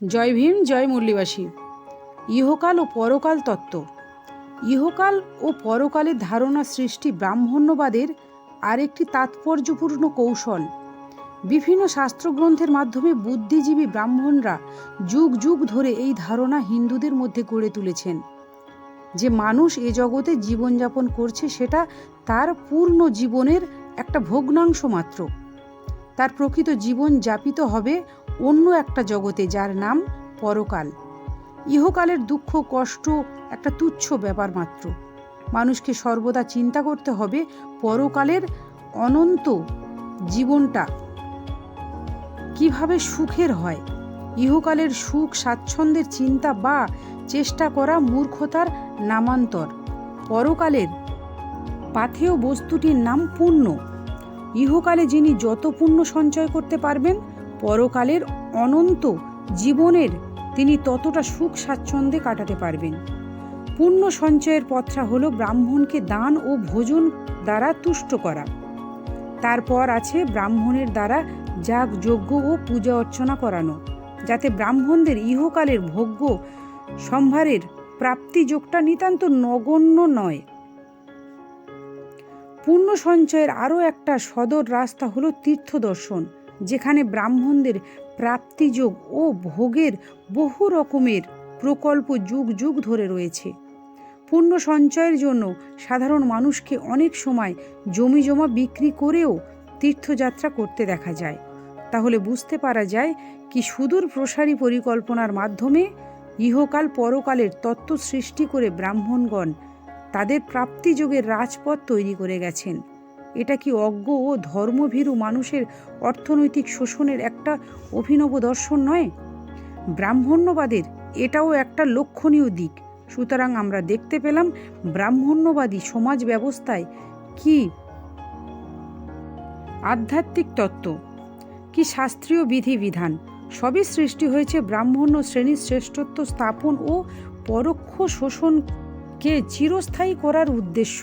জয় ভীম, জয় মুরলীবাসী। ইহকাল ও পরকাল তত্ত্ব। ইহকাল ও পরকালের ধারণা সৃষ্টি ব্রাহ্মণ্যবাদের আরেকটি তাৎপর্যপূর্ণ কৌশল। বিভিন্ন শাস্ত্রগ্রন্থের মাধ্যমে বুদ্ধিজীবী ব্রাহ্মণরা যুগ যুগ ধরে এই ধারণা হিন্দুদের মধ্যে গড়ে তুলেছেন। যে মানুষ এ জগতে জীবনযাপন করছে সেটা তার পূর্ণ জীবনের একটা ভগ্নাংশ মাত্র। তার প্রকৃত জীবন যাপিত হবে অন্য একটা জগতে যার নাম পরকাল। ইহকালের দুঃখ, কষ্ট একটা তুচ্ছ ব্যাপার মাত্র। মানুষকে সর্বদা চিন্তা করতে হবে পরকালের অনন্ত জীবনটা কীভাবে সুখের হয়। ইহকালের সুখ, স্বাচ্ছন্দ্যের চিন্তা বা চেষ্টা করা মূর্খতার নামান্তর। পরকালের পাথেয় বস্তুটির নাম পুণ্য ইহকালে যিনি যত পুণ্য সঞ্চয় করতে পারবেন পরকালের অনন্ত জীবনের তিনি ততটা সুখ স্বাচ্ছন্দ্যে কাটাতে পারবেন। পুণ্য সঞ্চয়ের পথটা হলো ব্রাহ্মণকে দান ও ভোজন দ্বারা তুষ্ট করা। তারপর আছে ব্রাহ্মণের দ্বারা যাগ যজ্ঞ ও পূজা অর্চনা করানো, যাতে ব্রাহ্মণদের ইহকালের ভোগ্য সম্ভারের প্রাপ্তিযোগটা নিতান্ত নগণ্য নয়। পুণ্য সঞ্চয়ের আরও একটা সদর রাস্তা হলো তীর্থ দর্শন যেখানে ব্রাহ্মণদের প্রাপ্তিযোগ ও ভোগের বহু রকমের প্রকল্প যুগ যুগ ধরে রয়েছে। পুণ্য সঞ্চয়ের জন্য সাধারণ মানুষকে অনেক সময় জমি জমা বিক্রি করেও তীর্থযাত্রা করতে দেখা যায়। তাহলে বুঝতে পারা যায় কি সুদূর প্রসারী পরিকল্পনার মাধ্যমে ইহকাল পরকালের তত্ত্ব সৃষ্টি করে ব্রাহ্মণগণ তাদের প্রাপ্তিযোগের রাজপথ তৈরি করে গেছেন। এটা কি অজ্ঞ ও ধর্মভীরু মানুষের অর্থনৈতিক শোষণের একটা অভিনব দর্শন নয়? ব্রাহ্মণ্যবাদের এটাও একটা লক্ষণীয় দিক। সুতরাং আমরা দেখতে পেলাম ব্রাহ্মণ্যবাদী সমাজ ব্যবস্থায় কি আধ্যাত্মিক তত্ত্ব, কি শাস্ত্রীয় বিধিবিধান, সবই সৃষ্টি হয়েছে ব্রাহ্মণ্য শ্রেণির শ্রেষ্ঠত্ব স্থাপন ও পরোক্ষ শোষণকে চিরস্থায়ী করার উদ্দেশ্য।